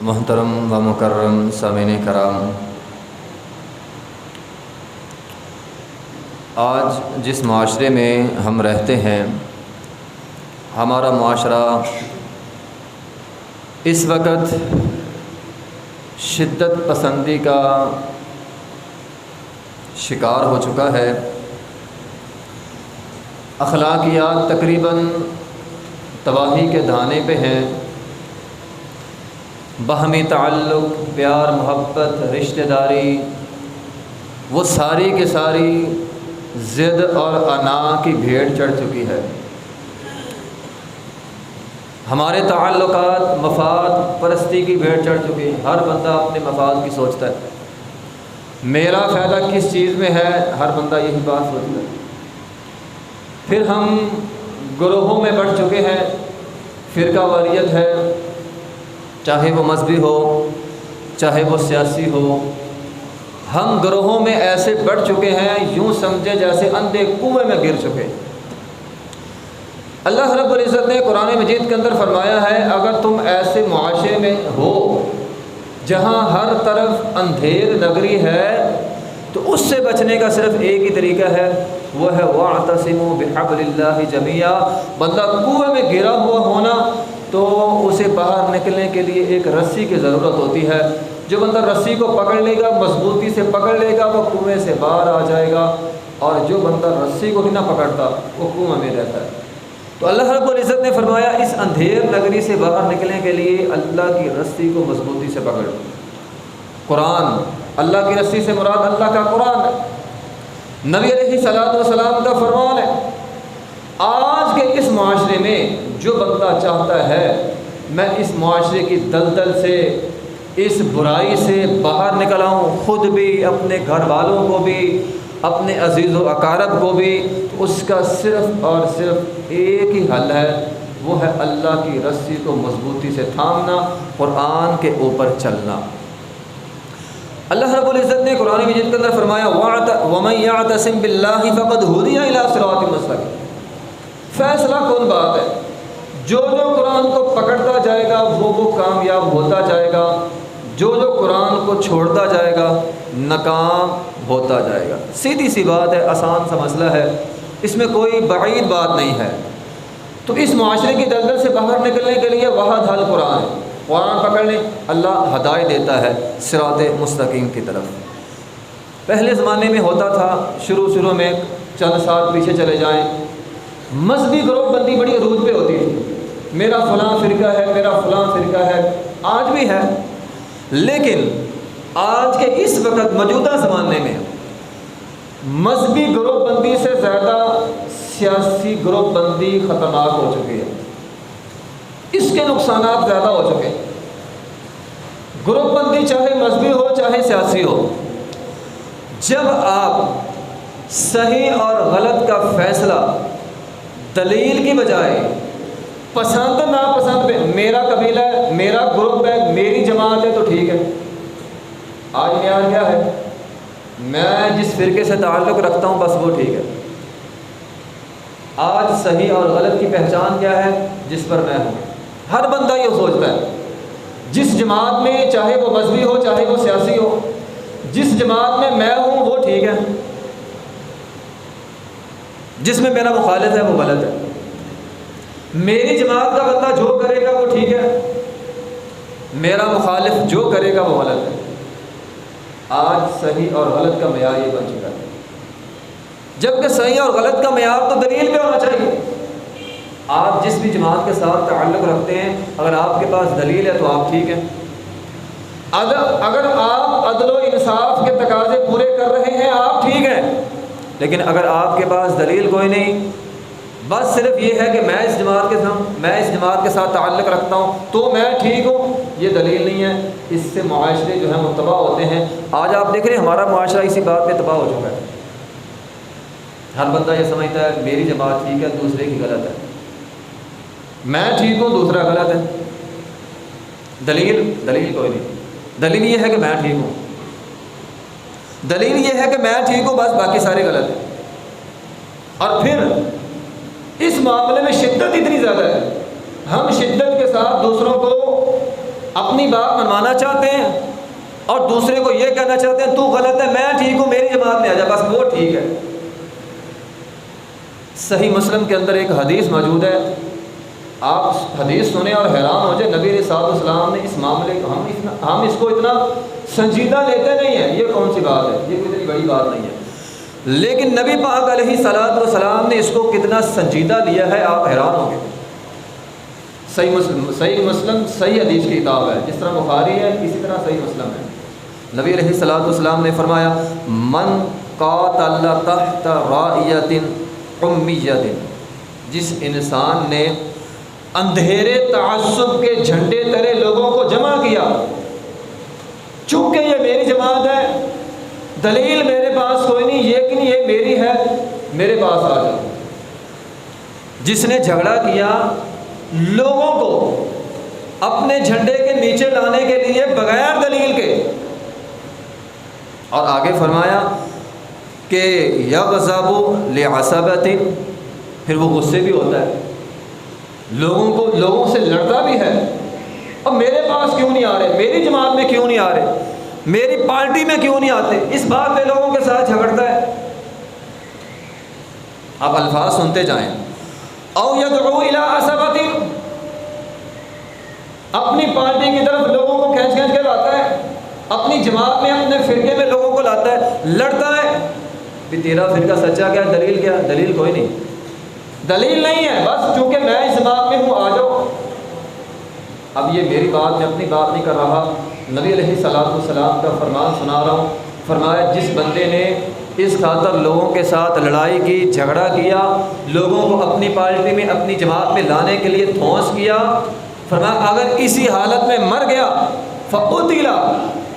محترم و مکرم سمین کرام، آج جس معاشرے میں ہم رہتے ہیں، ہمارا معاشرہ اس وقت شدت پسندی کا شکار ہو چکا ہے۔ اخلاقیات تقریباً تباہی کے دھانے پہ ہیں۔ باہمی تعلق، پیار، محبت رشتہ داری وہ ساری کے ساری ضد اور انا کی بھیڑ چڑھ چکی ہے۔ ہمارے تعلقات، مفاد، پرستی کی بھیڑ چڑھ چکی ہے ہر بندہ اپنے مفاد کی سوچتا ہے۔ میرا فائدہ کس چیز میں ہے؟ ہر بندہ یہی بات سوچتا ہے۔ پھر ہم گروہوں میں بڑھ چکے ہیں۔ فرقہ واریت ہے۔ چاہے وہ مذہبی ہو، چاہے وہ سیاسی ہو، ہم گروہوں میں ایسے بڑھ چکے ہیں، یوں سمجھے جیسے اندھے کنویں میں گر چکے۔ اللہ رب العزت نے قرآن مجید کے اندر فرمایا ہے، اگر تم ایسے معاشرے میں ہو جہاں ہر طرف اندھیر نگری ہے، تو اس سے بچنے کا صرف ایک ہی طریقہ ہے، وہ ہے وہ آتسم و بحب اللہ جمعہ بندہ کنویں میں گرا ہوا ہونا تو اسے باہر نکلنے کے لیے ایک رسی کی ضرورت ہوتی ہے۔ جو بندہ رسی کو پکڑ لے گا، مضبوطی سے پکڑ لے گا، وہ کنویں سے باہر آ جائے گا۔ اور جو بندہ رسی کو ہی نہ پکڑتا، وہ کنویں میں رہتا ہے۔ تو اللہ رب العزت نے فرمایا، اس اندھیر نگری سے باہر نکلنے کے لیے اللہ کی رسی کو مضبوطی سے پکڑ۔ قرآن، اللہ کی رسی سے مراد اللہ کا قرآن ہے۔ نبی علیہ صلاحت وسلام کا فرمان ہے، آج کے اس معاشرے میں جو بندہ چاہتا ہے، میں اس معاشرے کی دلدل سے، اس برائی سے باہر نکل آؤں، خود بھی، اپنے گھر والوں کو بھی، اپنے عزیز و اقارب کو بھی اس کا صرف اور صرف ایک ہی حل ہے، وہ ہے اللہ کی رسی کو مضبوطی سے تھامنا، قرآن کے اوپر چلنا۔ اللہ رب العزت نے قرآن مجید کے اندر فرمایا وَمَن يَعْتَسِم بِاللَّهِ فَقَدْ هُدِيَ إِلَىٰ صِرَاطٍ مُسْتَقِيمٍ۔ فیصلہ کون بات ہے؟ جو جو قرآن کو پکڑتا جائے گا، وہ وہ کامیاب ہوتا جائے گا۔ جو جو قرآن کو چھوڑتا جائے گا، ناکام ہوتا جائے گا۔ سیدھی سی بات ہے، آسان سا مسئلہ ہے۔ اس میں کوئی بعید بات نہیں ہے۔ تو اس معاشرے کی دلدل سے باہر نکلنے کے لیے وہاں حل قرآن ہے۔ قرآن پکڑ لیں اللہ ہدایت دیتا ہے سرات مستقیم کی طرف۔ پہلے زمانے میں ہوتا تھا، شروع شروع میں چند سال پیچھے چلے جائیں۔ مذہبی گروہ بندی بڑی عروج پہ ہوتی تھی۔ میرا فلاں فرقہ ہے، میرا فلاں فرقہ ہے۔ آج بھی ہے، لیکن آج کے اس وقت موجودہ زمانے میں مذہبی گروہ بندی سے زیادہ سیاسی گروہ بندی خطرناک ہو چکی ہے۔ اس کے نقصانات زیادہ ہو چکے۔ گروپ بندی چاہے مذہبی ہو، چاہے سیاسی ہو، جب آپ صحیح اور غلط کا فیصلہ دلیل کی بجائے پسند ناپسند پہ، میرا قبیلہ ہے، میرا گروپ ہے، میری جماعت ہے، تو ٹھیک ہے۔ آج معیار کیا ہے؟ میں جس فرقے سے تعلق رکھتا ہوں، بس وہ ٹھیک ہے۔ آج صحیح اور غلط کی پہچان کیا ہے؟ جس پر میں ہوں۔ ہر بندہ یہ سوچتا ہے، جس جماعت میں چاہے وہ مذہبی ہو، چاہے وہ سیاسی ہو، جس جماعت میں میں ہوں، وہ ٹھیک ہے۔ جس میں میرا مخالف ہے، وہ غلط ہے۔ میری جماعت کا بندہ جو کرے گا وہ ٹھیک ہے۔ میرا مخالف جو کرے گا وہ غلط ہے۔ آج صحیح اور غلط کا معیار یہ بن چکا ہے۔ جبکہ صحیح اور غلط کا معیار تو دلیل پہ ہونا چاہیے۔ آپ جس بھی جماعت کے ساتھ تعلق رکھتے ہیں، اگر آپ کے پاس دلیل ہے تو آپ ٹھیک ہیں۔ اگر اگر آپ عدل و انصاف کے تقاضے پورے کر رہے ہیں، آپ ٹھیک ہیں۔ لیکن اگر آپ کے پاس دلیل کوئی نہیں بس صرف یہ ہے کہ میں اس جماعت کے ساتھ میں اس جماعت کے ساتھ تعلق رکھتا ہوں تو میں ٹھیک ہوں۔ یہ دلیل نہیں ہے۔ اس سے معاشرے جو ہیں وہ تباہ ہوتے ہیں۔ آج آپ دیکھ رہے ہیں ہمارا معاشرہ اسی بات پہ تباہ ہو چکا ہے۔ ہر بندہ یہ سمجھتا ہے، میری جماعت ٹھیک ہے، دوسرے کی غلط ہے۔ میں ٹھیک ہوں، دوسرا غلط ہے۔ دلیل دلیل کوئی نہیں۔ دلیل یہ ہے کہ میں ٹھیک ہوں۔ دلیل یہ ہے کہ میں ٹھیک ہوں، بس باقی سارے غلط ہیں۔ اور پھر اس معاملے میں شدت اتنی زیادہ ہے۔ ہم شدت کے ساتھ دوسروں کو اپنی بات منوانا چاہتے ہیں اور دوسرے کو یہ کہنا چاہتے ہیں، تو غلط ہے، میں ٹھیک ہوں، میری جماعت میں آ جا، بس وہ ٹھیک ہے۔ صحیح مسلم کے اندر ایک حدیث موجود ہے۔ آپ حدیث سنیں اور حیران ہو جائے نبی صاحب السلام نے اس معاملے کو، ہم اتنا ہم اس کو اتنا سنجیدہ لیتے نہیں ہیں۔ یہ کون سی بات ہے؟ یہ کوئی اتنی بڑی بات نہیں ہے۔ لیکن نبی پاک علیہ صلاحت والسلام نے اس کو کتنا سنجیدہ لیا ہے، آپ حیران ہوں گے۔ صحیح مسلم صحیح مسلم، صحیح حدیث کی کتاب ہے۔ جس طرح بخاری ہے، اسی طرح صحیح مسلم ہے۔ نبی علیہ صلاحت والسلام نے فرمایا، من قاتل تحت رائیت امیت جس انسان نے اندھیرے تعصب کے جھنڈے تلے لوگوں کو جمع کیا، چونکہ یہ میری جماعت ہے، دلیل میرے پاس کوئی نہیں، یہ میری ہے، میرے پاس آ جاؤ۔ جس نے جھگڑا کیا لوگوں کو اپنے جھنڈے کے نیچے لانے کے لیے بغیر دلیل کے۔ اور آگے فرمایا کہ یا غذابو لعصبت، پھر وہ غصے بھی ہوتا ہے۔ لوگوں کو، لوگوں سے لڑتا بھی ہے۔ اور میرے پاس کیوں نہیں آ رہے؟ میری جماعت میں کیوں نہیں آ رہے؟ میری پارٹی میں کیوں نہیں آتے؟ اس بات پہ لوگوں کے ساتھ جھگڑتا آپ الفاظ سنتے جائیں۔ او یدعو الى اپنی پارٹی کی طرف لوگوں کو کھینچ کھینچ کے لاتا ہے۔ اپنی جماعت میں، اپنے فرقے میں لوگوں کو لاتا ہے۔ لڑتا ہے۔ بھی تیرا فرقہ سچا کیا، دلیل کیا؟ دلیل کوئی نہیں۔ دلیل نہیں ہے، بس چونکہ میں اس بات میں ہوں، آ جاؤ۔ اب یہ میری بات میں اپنی بات نہیں کر رہا۔ نبی علیہ صلاح السلام کا فرمان سنا رہا ہوں۔ فرمایا، جس بندے نے اس خاطر لوگوں کے ساتھ لڑائی کی، جھگڑا کیا، لوگوں کو اپنی پارٹی میں، اپنی جماعت میں لانے کے لیے دھونس کیا، فرمایا، اگر اسی حالت میں مر گیا فقوتیلا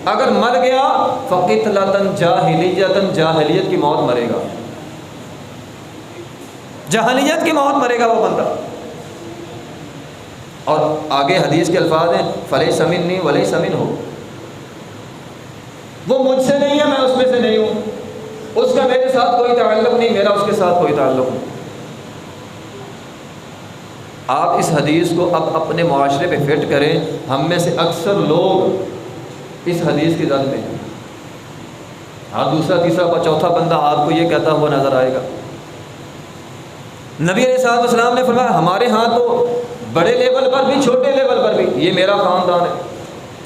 اگر مر گیا فقیت لطن جاہلیتن جاہلیت کی موت مرے گا۔ جہلیت کی موت مرے گا وہ بندہ۔ اور آگے حدیث کے الفاظ ہیں فلح سمن نہیں ولی سمن ہو وہ مجھ سے نہیں ہے، میں اس میں سے نہیں ہوں۔ اس کا میرے ساتھ کوئی تعلق نہیں، میرا اس کے ساتھ کوئی تعلق نہیں۔ آپ اس حدیث کو اب اپنے معاشرے پہ فٹ کریں، ہم میں سے اکثر لوگ اس حدیث کی زد میں ہیں۔ ہاں دوسرا، تیسرا چوتھا بندہ آپ کو یہ کہتا ہوا نظر آئے گا۔ نبی علیہ صاحب السلام نے فرمایا، ہمارے ہاں تو بڑے لیول پر بھی، چھوٹے لیول پر بھی، یہ میرا خاندان ہے۔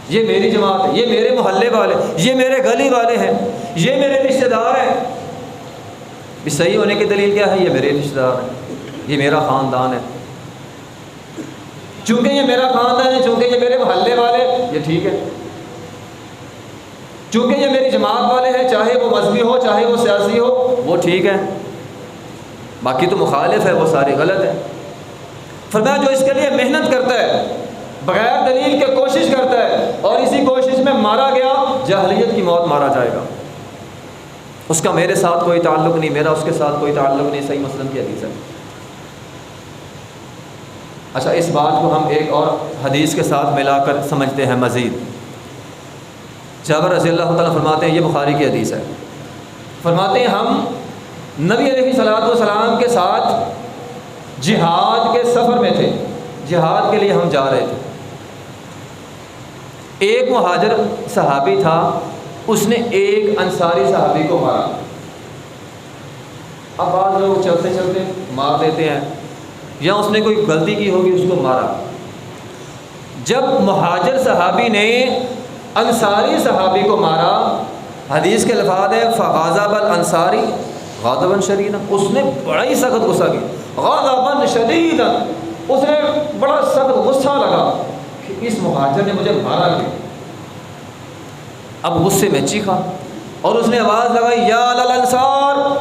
یہ میری جماعت ہے، یہ میرے محلے والے، یہ میرے گلی والے ہیں، یہ میرے رشتہ دار ہیں۔ اس صحیح ہونے کی دلیل کیا ہے؟ یہ میرے رشتہ دار ہیں، یہ میرا خاندان ہے۔ چونکہ یہ میرا خاندان ہے، چونکہ یہ میرے محلے والے یہ ٹھیک ہے۔ چونکہ یہ میری جماعت والے ہیں، چاہے وہ مذہبی ہو، چاہے وہ سیاسی ہو، وہ ٹھیک ہے باقی تو مخالف ہے، وہ سارے غلط ہیں۔ فرمایا جو اس کے لیے محنت کرتا ہے بغیر دلیل کے کوشش کرتا ہے اور اسی کوشش میں مارا گیا جہلیت کی موت مارا جائے گا۔ اس کا میرے ساتھ کوئی تعلق نہیں، میرا اس کے ساتھ کوئی تعلق نہیں، صحیح مسلم کی حدیث ہے۔ اچھا اس بات کو ہم ایک اور حدیث کے ساتھ ملا کر سمجھتے ہیں مزید۔ جابر رضی اللہ تعالیٰ فرماتے ہیں، یہ بخاری کی حدیث ہے۔ فرماتے ہیں، ہم نبی علیہ صلاحت والسلام کے ساتھ جہاد کے سفر میں تھے۔ جہاد کے لیے ہم جا رہے تھے۔ ایک مہاجر صحابی تھا، اس نے ایک انصاری صحابی کو مارا۔ اب بعض لوگ چلتے چلتے مار دیتے ہیں، یا اس نے کوئی غلطی کی ہوگی، اس کو مارا۔ جب مہاجر صحابی نے انصاری صحابی کو مارا، حدیث کے الفاظ ہے فغازہ بل انصاری غادبن شدید اس نے بڑا ہی سخت غصہ کیا۔ غادبن شدید اس نے بڑا سخت غصہ لگا۔ اس مہاجر نے مجھے مارا کیا؟ اب غصے میں چیخا اور اس نے آواز لگائی، یا انصار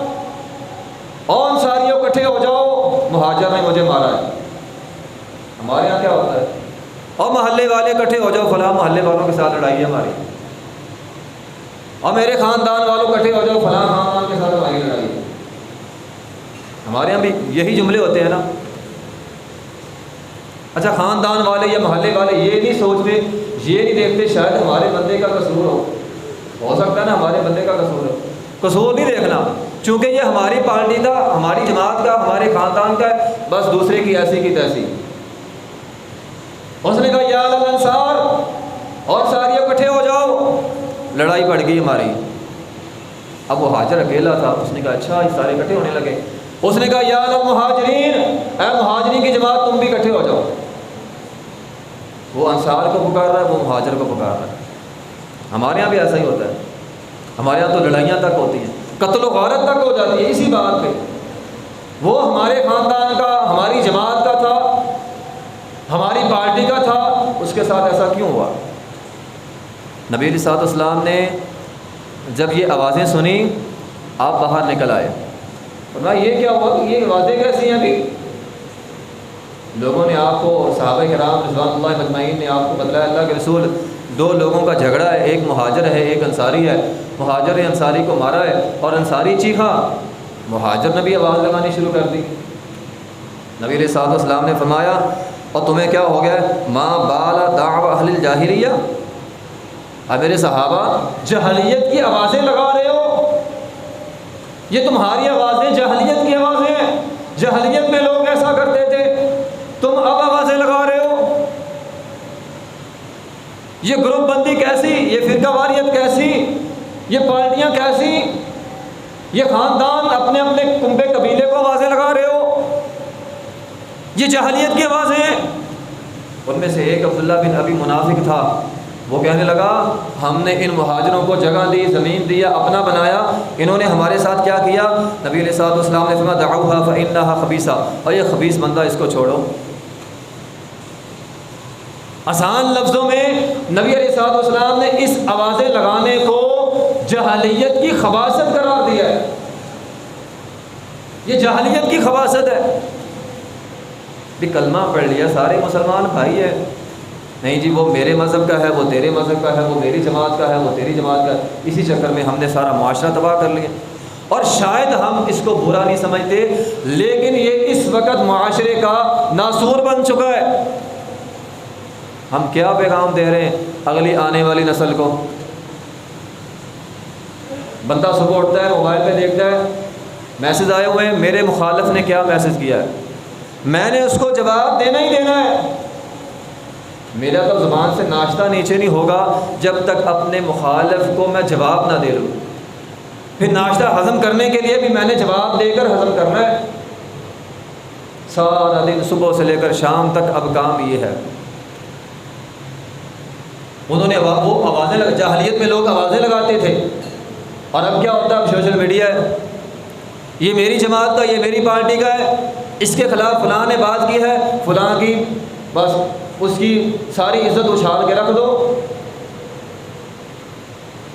اور انصاریوں کٹھے ہو جاؤ؟ مہاجر نے مجھے مارا ہے۔ ہمارے یہاں کیا ہوتا ہے؟ اور محلے والے کٹھے ہو جاؤ، فلاں محلے والوں کے ساتھ لڑائی ہے ہماری۔ اور میرے خاندان والوں کٹھے ہو جاؤ، فلاں خاندان کے ساتھ ہماری لڑائی ہے۔ ہمارے یہاں بھی یہی جملے ہوتے ہیں نا۔ اچھا خاندان والے یا محلے والے یہ نہیں سوچتے، یہ نہیں دیکھتے شاید ہمارے بندے کا قصور ہو۔ ہو سکتا ہے نا ہمارے بندے کا قصور ہو۔ قصور نہیں دیکھنا، چونکہ یہ ہماری پارٹی کا، ہماری جماعت کا، ہمارے خاندان کا ہے، بس دوسرے کی ایسی کی تیسی۔ اس نے کہا، یا انصار، اور ساری اکٹھے ہو جاؤ۔ لڑائی پڑ گئی ہماری۔ اب وہ حاجر اکیلا تھا، اس نے کہا اچھا یہ سارے اکٹھے ہونے لگے۔ اس نے کہا، یا مہاجرین، اے مہاجرین کی جماعت، تم بھی اکٹھے ہو جاؤ. وہ انصار کو پکار رہا ہے، وہ مہاجر کو پکار رہا ہے۔ ہمارے یہاں بھی ایسا ہی ہوتا ہے۔ ہمارے یہاں تو لڑائیاں تک ہوتی ہیں، قتل و غارت تک ہو جاتی ہے اسی بات پہ۔ وہ ہمارے خاندان کا، ہماری جماعت کا تھا، ہماری پارٹی کا تھا، اس کے ساتھ ایسا کیوں ہوا؟ نبی علیہ صاحب اسلام نے جب یہ آوازیں سنی آپ باہر نکل آئے۔ ورنہ یہ کیا ہوا کہ یہ آوازیں کیسی ہیں ابھی؟ لوگوں نے آپ کو صحابہ کرام رضوان اللہ مجمعین نے آپ کو بتلایا اللہ کے رسول، دو لوگوں کا جھگڑا ہے، ایک مہاجر ہے، ایک انصاری ہے۔ مہاجر نے انصاری کو مارا ہے اور انصاری چیخا۔ مہاجر نے بھی آواز لگانی شروع کر دی۔ نبی علیہ صاحب السلام نے فرمایا، اور تمہیں کیا ہو گیا ماں بالا دعو اہل الجاہلیہ۔ اب میرے صحابہ، جہلیت کی آوازیں لگا رہے ہو۔ یہ تمہاری آوازیں جہلیت کی آوازیں ہیں جہلیت میں لوگ ایسا کرتے تھے تم اب آوازیں لگا رہے ہو یہ گروپ بندی کیسی یہ فرقہ واریت کیسی؟ یہ پارٹیاں کیسی؟ یہ خاندان اپنے اپنے کنبے قبیلے کو آوازیں لگا رہے ہو؟ یہ جہلیت کی آوازیں ہیں؟ ان میں سے ایک عبداللہ بن ابھی منافق تھا۔ وہ کہنے لگا، ہم نے ان مہاجروں کو جگہ دی، زمین دیا، اپنا بنایا۔ انہوں نے ہمارے ساتھ کیا کیا؟ نبی علیہ صاحب السلام نے فرما دعوها فإنها خبیثہ اور یہ خبیث بندہ اس کو چھوڑو۔ آسان لفظوں میں نبی علیہ صاحب السلام نے اس آوازیں لگانے کو جہلیت کی خباصت قرار دیا ہے۔ یہ جہلیت کی خباصت ہے۔ بھی کلمہ پڑھ لیا، سارے مسلمان بھائی ہے نہیں جی وہ میرے مذہب کا ہے، وہ تیرے مذہب کا ہے، وہ میری جماعت کا ہے، وہ تیری جماعت کا ہے۔ اسی چکر میں ہم نے سارا معاشرہ تباہ کر لیا۔ اور شاید ہم اس کو برا نہیں سمجھتے، لیکن یہ اس وقت معاشرے کا ناسور بن چکا ہے۔ ہم کیا پیغام دے رہے ہیں اگلی آنے والی نسل کو؟ بندہ صبح اٹھتا ہے، موبائل پہ دیکھتا ہے میسج آئے ہوئے ہیں، میرے مخالف نے کیا میسج کیا ہے؟ میں نے اس کو جواب دینا ہی دینا ہے۔ میرا تو زبان سے ناشتہ نیچے نہیں ہوگا جب تک اپنے مخالف کو میں جواب نہ دے لوں۔ پھر ناشتہ ہضم کرنے کے لیے بھی میں نے جواب دے کر ہضم کرنا ہے۔ سارا دن صبح سے لے کر شام تک اب کام یہ ہے۔ انہوں نے وہ آوازیں لگ جاہلیت میں لوگ آوازیں لگاتے تھے۔ اور اب کیا ہوتا ہے؟ اب سوشل میڈیا ہے۔ یہ میری جماعت کا، یہ میری پارٹی کا ہے۔ اس کے خلاف فلاں نے بات کی ہے، فلاں کی۔ بس اس کی ساری عزت اچھال کے رکھ دو۔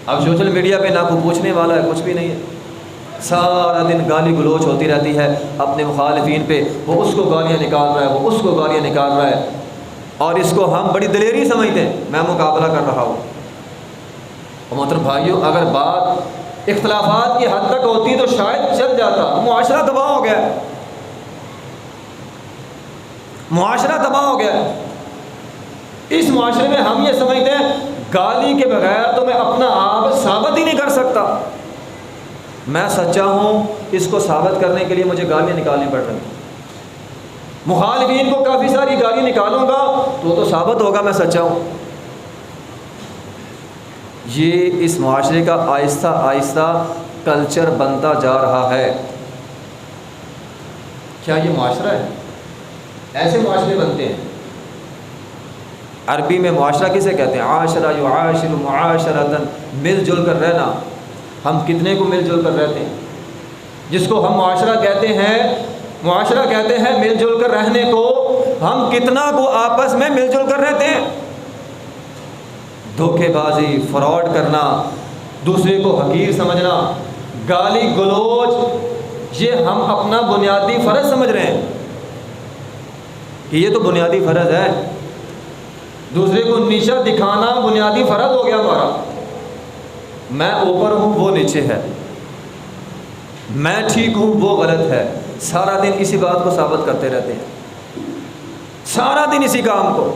اب سوشل میڈیا پہ نہ کوئی پوچھنے والا ہے، کچھ بھی نہیں ہے۔ سارا دن گالی گلوچ ہوتی رہتی ہے اپنے مخالفین پہ۔ وہ اس کو گالیاں نکال رہا ہے، وہ اس کو گالیاں نکال رہا ہے۔ اور اس کو ہم بڑی دلیری سمجھتے ہیں۔ میں مقابلہ کر رہا ہوں۔ اور محترم بھائیوں اگر بات اختلافات کی حد تک ہوتی تو شاید چل جاتا۔ معاشرہ تباہ ہو گیا۔ معاشرہ تباہ ہو گیا۔ اس معاشرے میں ہم یہ سمجھتے ہیں، گالی کے بغیر تو میں اپنا آپ ثابت ہی نہیں کر سکتا۔ میں سچا ہوں، اس کو ثابت کرنے کے لیے مجھے گالیاں نکالنی پڑ رہی مخالفین کو کافی ساری گالی نکالوں گا، تو تو ثابت ہوگا میں سچا ہوں۔ یہ اس معاشرے کا آہستہ آہستہ کلچر بنتا جا رہا ہے۔ کیا یہ معاشرہ ہے؟ ایسے معاشرے بنتے ہیں۔ عربی میں معاشرہ کسے کہتے ہیں؟ عاشرہ یو عاشر معاشرتاً، مل جل کر رہنا۔ ہم کتنے کو مل جل کر رہتے ہیں؟ جس کو ہم معاشرہ کہتے ہیں معاشرہ کہتے ہیں مل جل کر رہنے کو، ہم کتنا کو آپس میں مل جل کر رہتے ہیں۔ دھوکے بازی، فراڈ کرنا، دوسرے کو حقیر سمجھنا، گالی گلوچ، یہ ہم اپنا بنیادی فرض سمجھ رہے ہیں۔ کہ یہ تو بنیادی فرض ہے۔ دوسرے کو نیچا دکھانا بنیادی فرض ہو گیا ہمارا۔ میں اوپر ہوں، وہ نیچے ہے۔ میں ٹھیک ہوں، وہ غلط ہے۔ سارا دن اسی بات کو ثابت کرتے رہتے ہیں۔ سارا دن اسی کام کو۔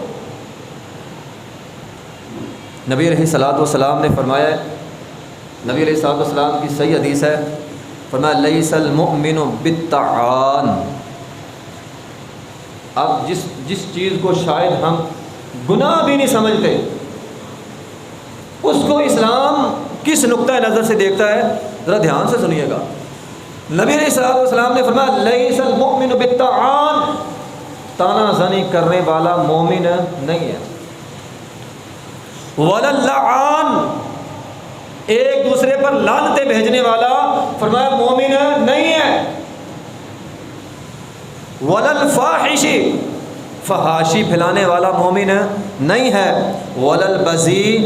نبی علیہ صلاحت والسلام نے فرمایا نبی علیہ صلاحت والسلام کی صحیح حدیث ہے، فرمایا لئیس المؤمن بالتعان اب جس جس چیز کو شاید ہم گناہ بھی نہیں سمجھتے، اس کو اسلام کس نقطۂ نظر سے دیکھتا ہے؟ ذرا دھیان سے سنیے گا۔ نبی علیہ السلام والسلام نے فرمایا لیس المؤمن بالتعان تانا زنی کرنے والا مومن نہیں ہے۔ وللعان ایک دوسرے پر لانتے بھیجنے والا، فرمایا، مومن نہیں ہے۔ وللفاحشی فحاشی پھیلانے والا مومن نہیں ہے۔ وللبزی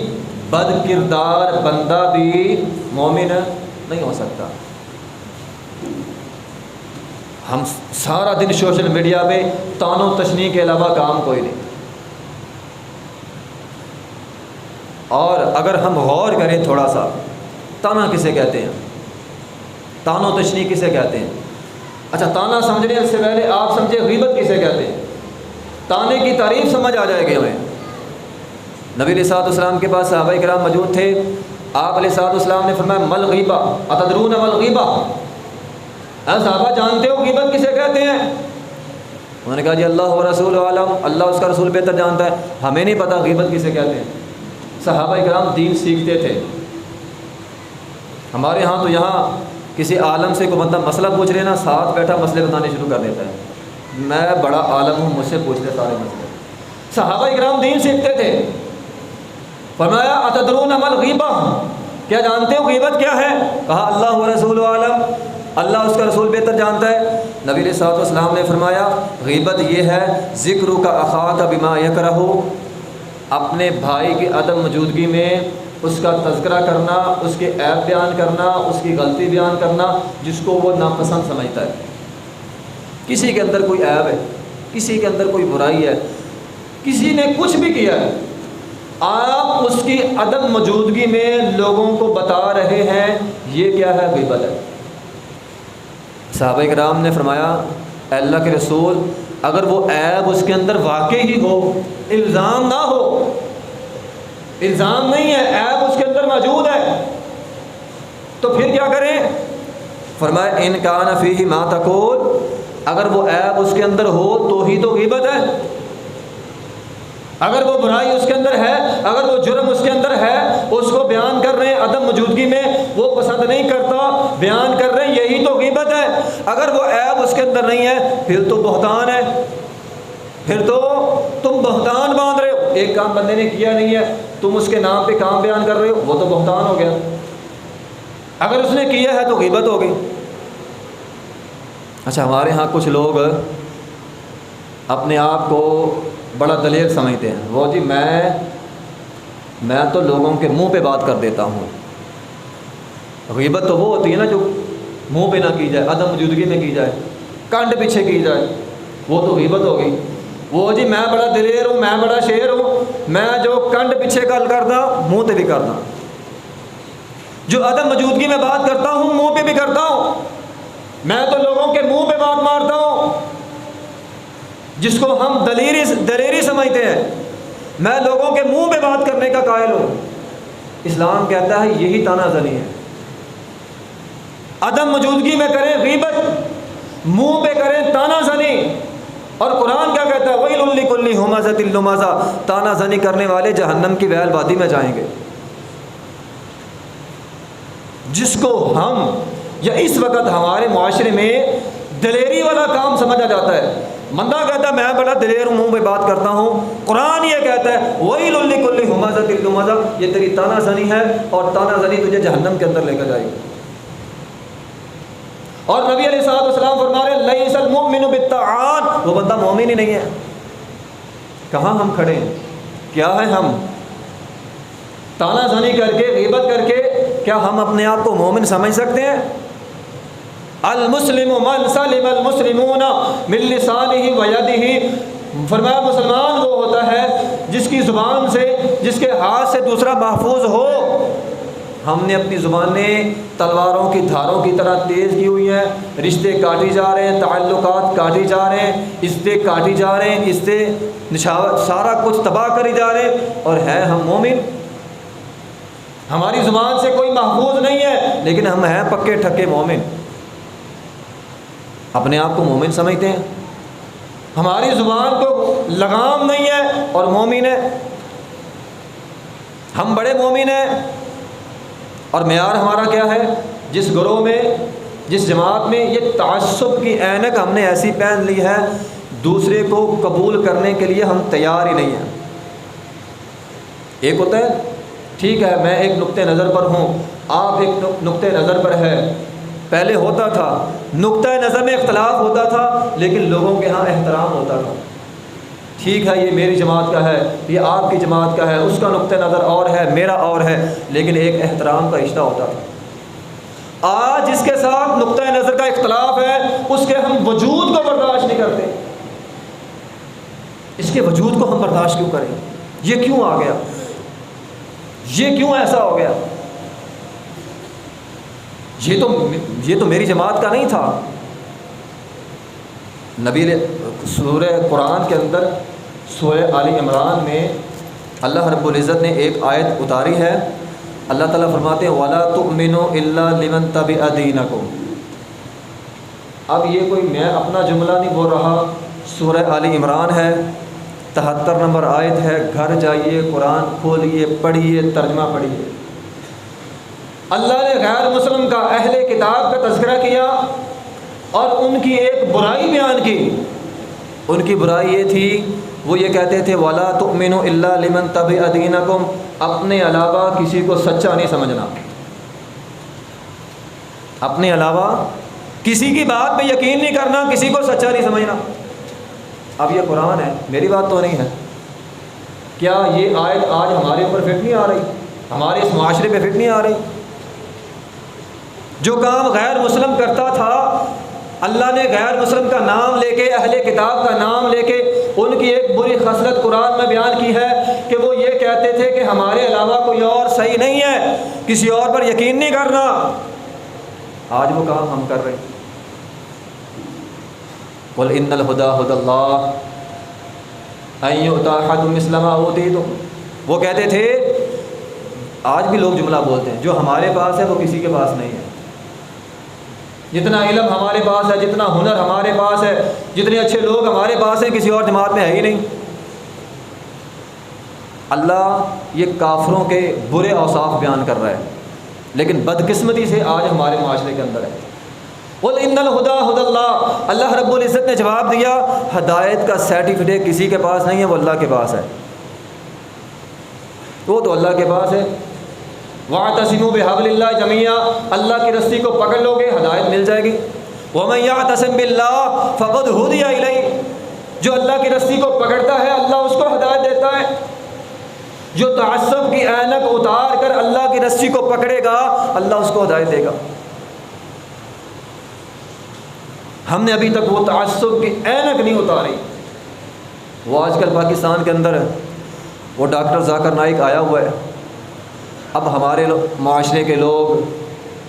بد کردار بندہ بھی مومن نہیں ہو سکتا۔ ہم سارا دن سوشل میڈیا پہ تان و تشنی کے علاوہ کام کوئی نہیں۔ اور اگر ہم غور کریں تھوڑا سا، تانا کسے کہتے ہیں؟ تان و تشنی کسے کہتے ہیں؟ اچھا تانا سمجھنے سے پہلے آپ سمجھے غیبت کسے کہتے ہیں؟ تانے کی تعریف سمجھ آ جائے گی ہمیں۔ نبی علیہ صاحب اسلام کے پاس صحابہ کرام موجود تھے۔ آپ علیہ صاحب اسلام نے فرمایا مل غیبہ اتدرون مل غیبہ ہاں، صحابہ جانتے ہو غیبت کسے کہتے ہیں؟ انہوں نے کہا جی اللہ و رسول عالم، اللہ اس کا رسول بہتر جانتا ہے۔ ہمیں نہیں پتہ غیبت کسے کہتے ہیں۔ صحابہ کرام دین سیکھتے تھے۔ ہمارے ہاں تو یہاں کسی عالم سے کوئی بندہ مسئلہ پوچھ رہے نا، ساتھ بیٹھا مسئلے بتانے شروع کر دیتا ہے۔ میں بڑا عالم ہوں، مجھ سے پوچھ لے سارے مسئلے۔ صحابہ کرام دین سیکھتے تھے۔ فرمایا، اتدرون عمل غیبہ کیا جانتے ہو غیبت کیا ہے؟ کہا، اللہ و رسول عالم اللہ اس کا رسول بہتر جانتا ہے۔ نبی علیہ صاحب السلام نے فرمایا، غیبت یہ ہے ذکر کا اخا کا بیما یک رہو اپنے بھائی کی عدم موجودگی میں اس کا تذکرہ کرنا، اس کے عیب بیان کرنا، اس کی غلطی بیان کرنا، جس کو وہ ناپسند سمجھتا ہے۔ کسی کے اندر کوئی عیب ہے، کسی کے اندر کوئی برائی ہے، کسی نے کچھ بھی کیا ہے، آپ اس کی عدم موجودگی میں لوگوں کو بتا رہے ہیں، یہ کیا ہے؟ غیبت ہے۔ صحابہ کرام نے فرمایا، اے اللہ کے رسول، اگر وہ عیب اس کے اندر واقع ہی ہو، الزام نہ ہو، الزام نہیں ہے، عیب اس کے اندر موجود ہے، تو پھر کیا کریں؟ فرمایا، ان کا نفی ماں ماتکول اگر وہ عیب اس کے اندر ہو، تو ہی تو غیبت ہے۔ اگر وہ برائی اس کے اندر ہے، اگر وہ جرم اس کے اندر ہے، اس کو بیان کر رہے ہیں عدم موجودگی میں، وہ پسند نہیں کرتا، بیان کر رہے ہیں، یہی تو غیبت ہے۔ اگر وہ عیب اس کے اندر نہیں ہے، پھر تو بہتان ہے۔ پھر تو تم بہتان باندھ رہے ہو۔ ایک کام بندے نے کیا نہیں ہے، تم اس کے نام پہ کام بیان کر رہے ہو، وہ تو بہتان ہو گیا۔ اگر اس نے کیا ہے تو غیبت ہو گئی۔ اچھا ہمارے ہاں کچھ لوگ اپنے آپ کو بڑا دلیر سمجھتے ہیں۔ وہ جی میں میں تو لوگوں کے منہ پہ بات کر دیتا ہوں۔ غیبت تو وہ ہوتی ہے نا جو منہ پہ نہ کی جائے، عدم موجودگی میں کی جائے، کنڈ پیچھے کی جائے۔ وہ تو غیبت ہو گئی۔ وہ جی میں بڑا دلیر ہوں، میں بڑا شیر ہوں، میں جو کنڈ پیچھے گل کرتا منہ پہ بھی کرتا جو عدم موجودگی میں بات کرتا ہوں، منہ پہ بھی کرتا ہوں۔ میں تو لوگوں کے منہ پہ بات مارتا ہوں۔ جس کو ہم دلیری دلیری سمجھتے ہیں۔ میں لوگوں کے منہ پہ بات کرنے کا قائل ہوں۔ اسلام کہتا ہے یہی تانا زنی ہے۔ عدم موجودگی میں کریں غیبت، منہ پہ کریں تانا زنی۔ اور قرآن کیا کہتا ہے؟ وہی للی کلی ہومازہ تلمازہ تانا زنی کرنے والے جہنم کی ویل وادی میں جائیں گے۔ جس کو ہم یا اس وقت ہمارے معاشرے میں دلیری والا کام سمجھا جاتا ہے۔ مندہ کہتا ہے، میں بڑا دلیر منہ میں بات کرتا ہوں۔ قرآن یہ کہتا ہے وہی للی کلی حمازہ دل مزہ یہ تیری تانا زنی ہے اور تانا زنی تجھے جہنم کے اندر لے کر جائے گی۔ اور نبی علیہ صاحب السلام فرما رہے لیس المؤمن بالتعان وہ بندہ مومن ہی نہیں ہے۔ کہاں ہم کھڑے ہیں؟ کیا ہے ہم؟ تانا زنی کر کے، غیبت کر کے، کیا ہم اپنے آپ کو مومن سمجھ سکتے ہیں؟ المسلم من سلم المسلمون من لسانه ويده۔ فرمایا، مسلمان وہ ہوتا ہے جس کی زبان سے، جس کے ہاتھ سے دوسرا محفوظ ہو۔ ہم نے اپنی زبانیں تلواروں کی دھاروں کی طرح تیز کی ہوئی ہیں۔ رشتے کاٹی جا رہے ہیں، تعلقات کاٹی جا رہے ہیں۔ عزتے کاٹی جا رہے ہیں عزتے نشاوت سارا کچھ تباہ کری جا رہے ہیں۔ اور ہیں ہم مومن۔ ہماری زبان سے کوئی محفوظ نہیں ہے، لیکن ہم ہیں پکے ٹھکے مومن۔ اپنے آپ کو مومن سمجھتے ہیں۔ ہماری زبان کو لگام نہیں ہے اور مومن ہے۔ ہم بڑے مومن ہیں۔ اور معیار ہمارا کیا ہے؟ جس گروہ میں، جس جماعت میں یہ تعصب کی اینک ہم نے ایسی پہن لی ہے، دوسرے کو قبول کرنے کے لیے ہم تیار ہی نہیں ہیں۔ ایک ہوتا ہے، ٹھیک ہے، میں ایک نقطۂ نظر پر ہوں، آپ ایک نقطۂ نظر پر ہے پہلے ہوتا تھا، نقطۂ نظر میں اختلاف ہوتا تھا، لیکن لوگوں کے ہاں احترام ہوتا تھا۔ ٹھیک ہے، یہ میری جماعت کا ہے، یہ آپ کی جماعت کا ہے، اس کا نقطۂ نظر اور ہے، میرا اور ہے، لیکن ایک احترام کا رشتہ ہوتا تھا۔ آج جس کے ساتھ نقطۂ نظر کا اختلاف ہے، اس کے ہم وجود کو برداشت نہیں کرتے۔ اس کے وجود کو ہم برداشت کیوں کریں؟ یہ کیوں آ گیا؟ یہ کیوں ایسا ہو گیا؟ یہ تو یہ تو میری جماعت کا نہیں تھا۔ نبی سورہ قرآن کے اندر سورہ علی عمران میں اللہ رب العزت نے ایک آیت اتاری ہے۔ اللہ تعالیٰ فرماتے ہیں، ولا تو امین اللہ لمن طب ادین کو اب یہ کوئی میں اپنا جملہ نہیں بول رہا، سورہ علی عمران ہے۔ تہتر نمبر آیت ہے، گھر جائیے، قرآن کھولیے، پڑھیے، ترجمہ پڑھیے۔ اللہ نے غیر مسلم کا اہل کتاب کا تذکرہ کیا اور ان کی ایک برائی بیان کی۔ ان کی برائی یہ تھی، وہ یہ کہتے تھے، ولا تو امین و اللہ لمن طب ادین اپنے علاوہ کسی کو سچا نہیں سمجھنا۔ اپنے علاوہ کسی کی بات پہ یقین نہیں کرنا، کسی کو سچا نہیں سمجھنا۔ اب یہ قرآن ہے، میری بات تو نہیں ہے۔ کیا یہ آیت آج ہمارے اوپر فٹ نہیں آ رہی؟ ہمارے اس معاشرے پہ فٹ نہیں آ رہی؟ جو کام غیر مسلم کرتا تھا، اللہ نے غیر مسلم کا نام لے کے، اہل کتاب کا نام لے کے ان کی ایک بری خصلت قرآن میں بیان کی ہے کہ وہ یہ کہتے تھے کہ ہمارے علاوہ کوئی اور صحیح نہیں ہے، کسی اور پر یقین نہیں کرنا۔ آج وہ کام ہم کر رہے ہیں۔ بول ان الہدا ہد اللہ مسلمہ ہوتی تو وہ کہتے تھے، آج بھی لوگ جملہ بولتے ہیں، جو ہمارے پاس ہے وہ کسی کے پاس نہیں ہے۔ جتنا علم ہمارے پاس ہے، جتنا ہنر ہمارے پاس ہے، جتنے اچھے لوگ ہمارے پاس ہیں، کسی اور جماعت میں ہے ہی نہیں۔ اللہ یہ کافروں کے برے اوصاف بیان کر رہا ہے، لیکن بدقسمتی سے آج ہمارے معاشرے کے اندر ہے۔ بول ان الہدا ہد اللہ اللہ رب العزت نے جواب دیا، ہدایت کا سرٹیفکیٹ کسی کے پاس نہیں ہے، وہ اللہ کے پاس ہے۔ وہ تو اللہ کے پاس ہے۔ وہاں تسیم و بحب اللہ جمعہ اللہ کی رسی کو پکڑ لو گے ہدایت مل جائے گی۔ وہ میں تسم بلّہ فقط ہو دیا جو اللہ کی رسی کو پکڑتا ہے، اللہ اس کو ہدایت دیتا ہے۔ جو تعصب کی اینک اتار کر اللہ کی رسی کو پکڑے گا، اللہ اس کو ہدایت دے گا۔ ہم نے ابھی تک وہ تعصب کی اینک نہیں اتاری۔ وہ آج کل پاکستان کے اندر ہے۔ وہ ڈاکٹر ذاکر نائک آیا ہوا ہے۔ اب ہمارے معاشرے کے لوگ،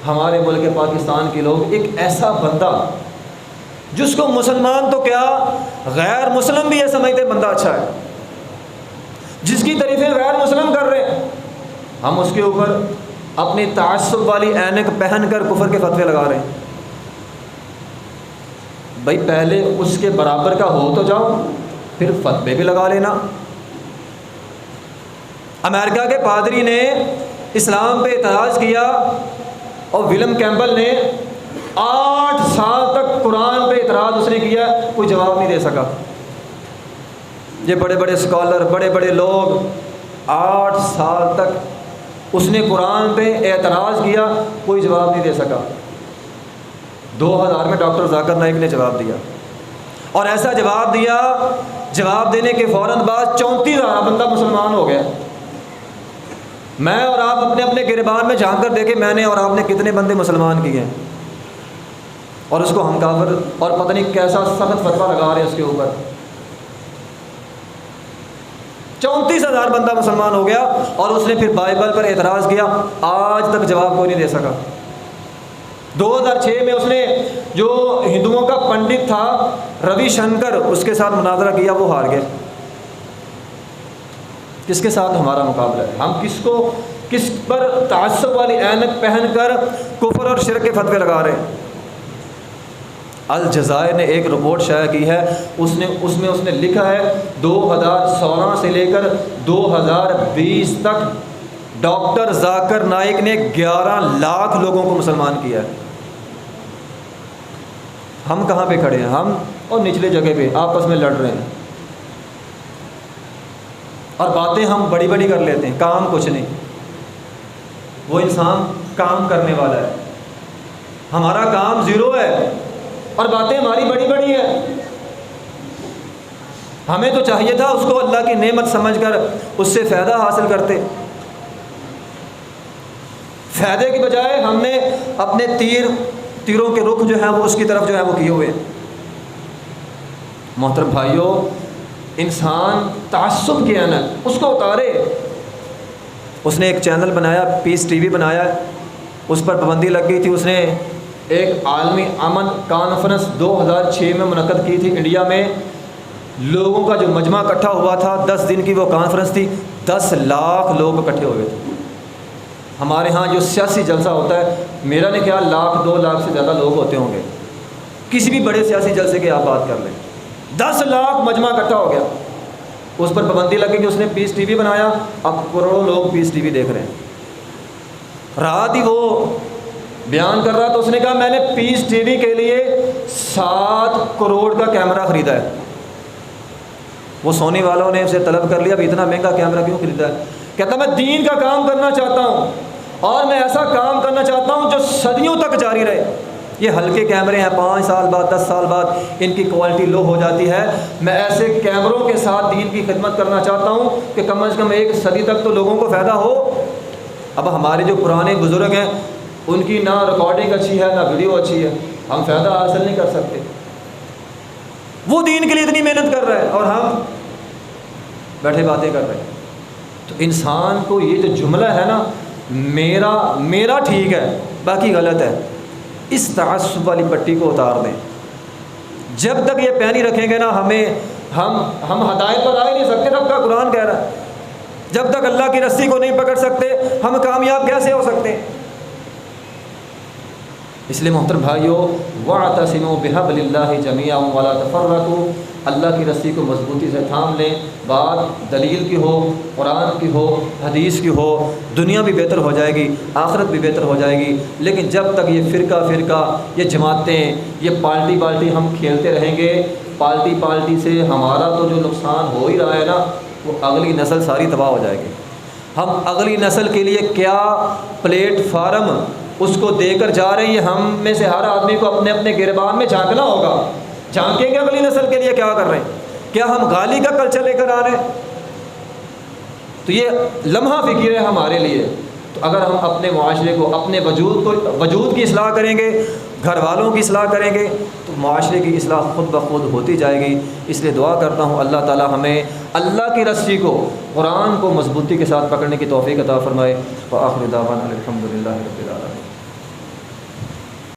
ہمارے ملک پاکستان کے لوگ، ایک ایسا بندہ جس کو مسلمان تو کیا غیر مسلم بھی یہ سمجھتے بندہ اچھا ہے۔ جس کی تعریفیں غیر مسلم کر رہے ہیں۔ ہم اس کے اوپر اپنی تعصب والی اینک پہن کر کفر کے فتوے لگا رہے ہیں۔ بھائی، پہلے اس کے برابر کا ہو تو جاؤ، پھر فتوے بھی لگا لینا۔ امریکہ کے پادری نے اسلام پہ اعتراض کیا اور ولم کیمبل نے آٹھ سال تک قرآن پہ اعتراض اس نے کیا، کوئی جواب نہیں دے سکا۔ یہ بڑے بڑے اسکالر بڑے بڑے لوگ آٹھ سال تک اس نے قرآن پہ اعتراض کیا، کوئی جواب نہیں دے سکا۔ دو ہزار میں ڈاکٹر ذاکر نائک نے جواب دیا۔ اور ایسا جواب دیا، جواب دینے کے فوراً بعد چونتیس ہزار بندہ مسلمان ہو گیا۔ میں اور آپ اپنے اپنے گربان میں جان کر دیکھیں میں نے اور آپ نے کتنے بندے مسلمان کیے ہیں۔ اور اس کو ہم کافر اور پتہ نہیں کیسا سخت فتوا لگا رہے ہیں اس کے اوپر۔ چونتیس ہزار بندہ مسلمان ہو گیا اور اس نے پھر بائبل پر اعتراض کیا، آج تک جواب کوئی نہیں دے سکا۔ دو ہزار چھ میں اس نے جو ہندوؤں کا پنڈت تھا، روی شنکر، اس کے ساتھ مناظرہ کیا، وہ ہار گئے۔ کس کے ساتھ ہمارا مقابلہ ہے؟ ہم کس کو کس پر تعصب والی اینک پہن کر کفر اور شرک کے فتوے لگا رہے ہیں؟ الجزائر نے ایک رپورٹ شائع کی ہے۔ اس نے اس میں اس نے لکھا ہے، دو ہزار سولہ سے لے کر دو ہزار بیس تک ڈاکٹر ذاکر نائک نے گیارہ لاکھ لوگوں کو مسلمان کیا ہے۔ ہم کہاں پہ کھڑے ہیں؟ ہم اور نچلے جگہ پہ آپس میں لڑ رہے ہیں۔ اور باتیں ہم بڑی بڑی کر لیتے ہیں، کام کچھ نہیں۔ وہ انسان کام کرنے والا ہے۔ ہمارا کام زیرو ہے اور باتیں ہماری بڑی بڑی ہیں۔ ہمیں تو چاہیے تھا اس کو اللہ کی نعمت سمجھ کر اس سے فائدہ حاصل کرتے۔ فائدے کی بجائے ہم نے اپنے تیر، تیروں کے رخ جو ہیں وہ اس کی طرف جو ہے وہ کیے ہوئے۔ محترم بھائیوں انسان تعصب کی نا اس کو اتارے۔ اس نے ایک چینل بنایا پیس ٹی وی بنایا۔ اس پر پابندی لگ گئی تھی۔ اس نے ایک عالمی امن کانفرنس دو ہزار چھ میں منعقد کی تھی انڈیا میں۔ لوگوں کا جو مجمع اکٹھا ہوا تھا، دس دن کی وہ کانفرنس تھی۔ دس لاکھ لوگ اکٹھے ہوئے تھے۔ ہمارے ہاں جو سیاسی جلسہ ہوتا ہے، میرا نہیں خیال، لاکھ، دو لاکھ سے زیادہ لوگ ہوتے ہوں گے۔ کسی بھی بڑے سیاسی جلسے کی آپ بات کر لیں۔ دس لاکھ مجمع اکٹھا ہو گیا۔ اس پر پابندی لگی کہ اس نے پیس ٹی وی بنایا۔ اب کروڑوں لوگ پیس ٹی وی دیکھ رہے ہیں۔ رات ہی وہ بیان کر رہا تو اس نے کہا میں نے پیس ٹی وی کے لیے سات کروڑ کا کیمرہ خریدا ہے۔ وہ سونی والوں نے اسے طلب کر لیا، اب اتنا مہنگا کیمرہ کیوں خریدا ہے؟ کہتا میں دین کا کام کرنا چاہتا ہوں اور میں ایسا کام کرنا چاہتا ہوں جو صدیوں تک جاری رہے۔ یہ ہلکے کیمرے ہیں، پانچ سال بعد، دس سال بعد ان کی کوالٹی لو ہو جاتی ہے۔ میں ایسے کیمروں کے ساتھ دین کی خدمت کرنا چاہتا ہوں کہ کم از کم ایک صدی تک تو لوگوں کو فائدہ ہو۔ اب ہمارے جو پرانے بزرگ ہیں، ان کی نہ ریکارڈنگ اچھی ہے، نہ ویڈیو اچھی ہے۔ ہم فائدہ حاصل نہیں کر سکتے۔ وہ دین کے لیے اتنی محنت کر رہا ہے اور ہم بیٹھے باتیں کر رہے ہیں۔ تو انسان کو یہ جو جملہ ہے نا، میرا میرا ٹھیک ہے، باقی غلط ہے۔ اس تعصب والی پٹی کو اتار دیں۔ جب تک یہ پہنی رکھیں گے نا، ہمیں، ہم ہم ہدایت پر آ ہی نہیں سکتے تب کا قرآن کہہ رہا ہے۔ جب تک اللہ کی رسی کو نہیں پکڑ سکتے، ہم کامیاب کیسے ہو سکتے؟ ہیں اس لیے محترم بھائیوں واطسم و بحب اللہ جمیع والا تفرقو اللہ کی رسی کو مضبوطی سے تھام لیں، بات دلیل کی ہو، قرآن کی ہو، حدیث کی ہو، دنیا بھی بہتر ہو جائے گی، آخرت بھی بہتر ہو جائے گی، لیکن جب تک یہ فرقہ فرقہ، یہ جماعتیں، یہ پالٹی پالٹی ہم کھیلتے رہیں گے، پالٹی پالٹی سے ہمارا تو جو نقصان ہو ہی رہا ہے نا، وہ اگلی نسل ساری تباہ ہو جائے گی۔ ہم اگلی نسل کے لیے کیا پلیٹ فارم اس کو دے کر جا رہے ہیں؟ ہم میں سے ہر آدمی کو اپنے اپنے گربان میں جھانکنا ہوگا۔ جھانکیں گے اگلی نسل کے لیے کیا کر رہے ہیں؟ کیا ہم گالی کا کلچر لے کر آ رہے ہیں؟ تو یہ لمحہ فکر ہے ہمارے لیے۔ تو اگر ہم اپنے معاشرے کو، اپنے وجود کو، وجود کی اصلاح کریں گے، گھر والوں کی اصلاح کریں گے، تو معاشرے کی اصلاح خود بخود ہوتی جائے گی۔ اس لیے دعا کرتا ہوں، اللہ تعالی ہمیں اللہ کی رسی کو، قرآن کو مضبوطی کے ساتھ پکڑنے کی توفیق عطا فرمائے۔ وہ آخر دعوانا الحمد للہ رب العالمین۔